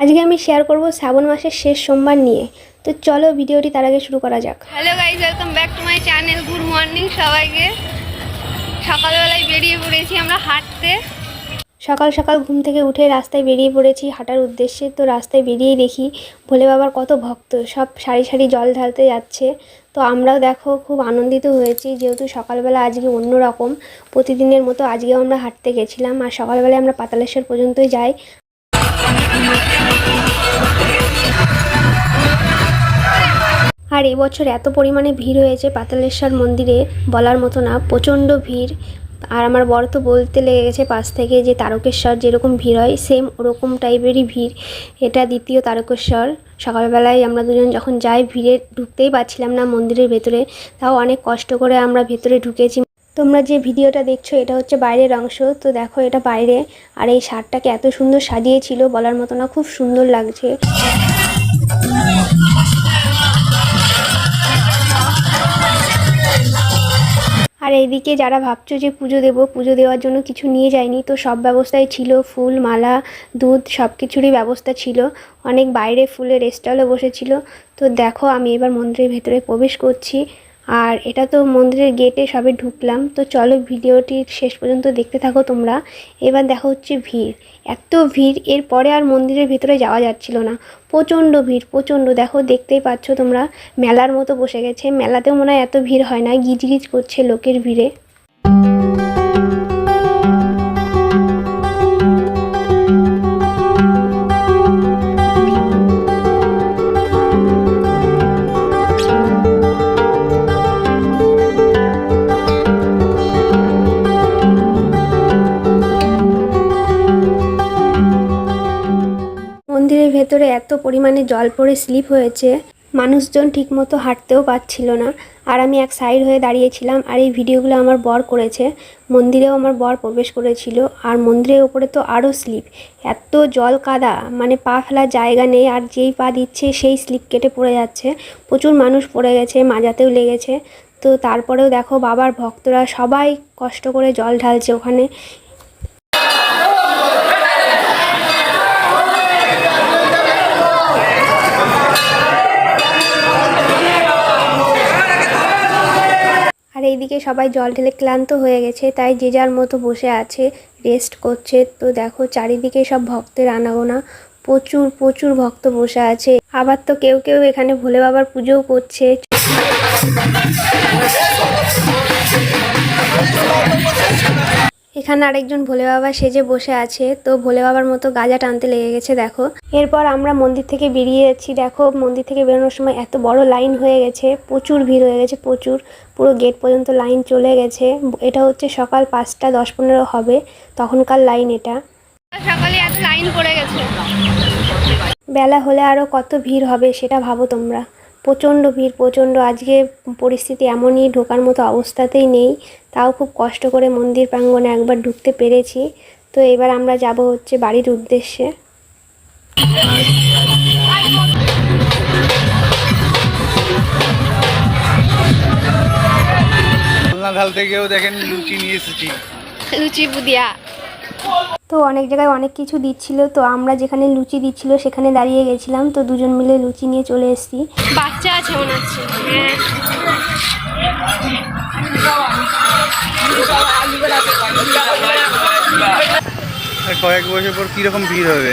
আজকে আমি শেয়ার করব শ্রাবণ মাসের শেষ সোমবার নিয়ে। তো চলো ভিডিওটি তার আগে শুরু করা যাক। Hello guys welcome back to my channel good morning সবাইকে। সকালবেলায় বেরিয়ে পড়েছি আমরা হাঁটতে। সকাল সকাল ঘুম থেকে উঠে রাস্তায় বেরিয়ে পড়েছি হাঁটার উদ্দেশ্যে। তো রাস্তায় বেরিয়েই দেখি ভোলে বাবার কত ভক্ত সব সারি সারি জল ঢালতে যাচ্ছে। তো আমরাও দেখো খুব আনন্দিত হয়েছি যেহেতু সকালবেলা আজকে অন্যরকম। প্রতিদিনের মতো আজকেও আমরা হাঁটতে গেছিলাম। আর সকালবেলায় আমরা পাতালেশ্বর পর্যন্তই যাই। আর এবছর এত পরিমাণে ভিড় হয়েছে পাতালেশ্বর মন্দিরে বলার মতো না, প্রচণ্ড ভিড়। আর আমার বর তো বলতে লেগে গেছে পাশ থেকে যে তারকেশ্বর যেরকম ভিড় হয় সেম ওরকম টাইপেরই ভিড়। এটা দ্বিতীয় তারকেশ্বর। সকালবেলায় আমরা দুজন যখন যাই, ভিড়ে ঢুকতেই পারছিলাম না মন্দিরের ভেতরে। তাও অনেক কষ্ট করে আমরা ভেতরে ঢুকেছি। তোমরা যে ভিডিওটা দেখছ, এটা হচ্ছে বাইরের অংশ। তো দেখো এটা বাইরে। আর এই শার্টটাকে এত সুন্দর সাজিয়েছিল, বলার মতো না, খুব সুন্দর লাগছে। আর এইদিকে যারা ভাবছ যে পুজো দেবো, পুজো দেওয়ার জন্য কিছু নিয়ে যায়নি, তো সব ব্যবস্থাই ছিল। ফুল, মালা, দুধ, সব কিছুরই ব্যবস্থা ছিল। অনেক বাইরে ফুলের স্টলও বসেছিল। তো দেখো, আমি এবার মন্দিরের ভেতরে প্রবেশ করছি। আর এটা তো মন্দিরের গেটে সবে ঢুকলাম। তো চলো ভিডিওটি শেষ পর্যন্ত দেখতে থাকো তোমরা। এবার দেখা হচ্ছে ভিড়। এত ভিড় এরপরে আর মন্দিরের ভিতরে যাওয়া যাচ্ছিল না। প্রচণ্ড ভিড়, প্রচণ্ড। দেখো, দেখতেই পাচ্ছ তোমরা, মেলার মতো বসে গেছে। মেলাতেও মনে হয় এত ভিড় হয় না। গিজগিজ গিজ করছে লোকের ভিড়ে। ভেতরে এত পরিমাণে জল পড়ে স্লিপ হয়েছে, মানুষজন ঠিকমতো হাঁটতেও পারছিল না। আর আমি এক সাইড হয়ে দাঁড়িয়েছিলাম আর এই ভিডিওগুলো আমার বর করেছে। মন্দিরেও আমার বর প্রবেশ করেছিল আর মন্দিরের ওপরে তো আরও স্লিপ। এত জল কাদা মানে পা ফেলার জায়গা নেই আর যেই পা দিচ্ছে সেই স্লিপ কেটে পড়ে যাচ্ছে। প্রচুর মানুষ পড়ে গেছে, মাজাতেও লেগেছে। তো তারপরেও দেখো বাবার ভক্তরা সবাই কষ্ট করে জল ঢালছে ওখানে। আর এইদিকে সবাই জল ঢেলে ক্লান্ত হয়ে গেছে, তাই যে যার মতো বসে আছে রেস্ট করছে। তো দেখো, চারিদিকে সব ভক্তের আনাগোনা। প্রচুর প্রচুর ভক্ত বসে আছে। আবার তো কেউ কেউ এখানে ভোলে বাবার পুজোও করছে। এখানে আরেকজন ভোলে বাবা সেজে বসে আছে। তো ভোলে বাবার মতো গাজা টানতে লেগে গেছে দেখো। এরপর আমরা মন্দির থেকে বেরিয়ে যাচ্ছি দেখো। মন্দির থেকে বেরোনোর সময় এত বড় লাইন হয়ে গেছে প্রচুর ভিড় হয়ে গেছে প্রচুর। পুরো গেট পর্যন্ত লাইন চলে গেছে। এটা হচ্ছে সকাল পাঁচটা দশ পনেরো হবে তখনকার লাইন এটা। সকালে এত লাইন পড়ে গেছে। বেলা হলে আরও কত ভিড় হবে সেটা ভাবো তোমরা। প্রচণ্ড ভিড় প্রচণ্ড। আজকে পরিস্থিতি এমনই ঢোকার মতো অবস্থাতেই নেই। তাও খুব কষ্ট করে মন্দির প্রাঙ্গণে একবার ঢুকতে পেরেছি। তো এবার আমরা যাব হচ্ছে বাড়ির উদ্দেশ্যে। ঢাল থেকেও দেখেন লুচি নিয়ে এসেছি। লুচি বুদিয়া তো অনেক জায়গায় অনেক কিছু দিচ্ছিল। তো আমরা যেখানে লুচি দিচ্ছিল সেখানে দাঁড়িয়ে গেছিলাম। তো দুজন মিলে লুচি নিয়ে চলে এসেছি। বাচ্চা আছে মনে হচ্ছে। কয়েক বছর পর কীরকম ভিড় হবে?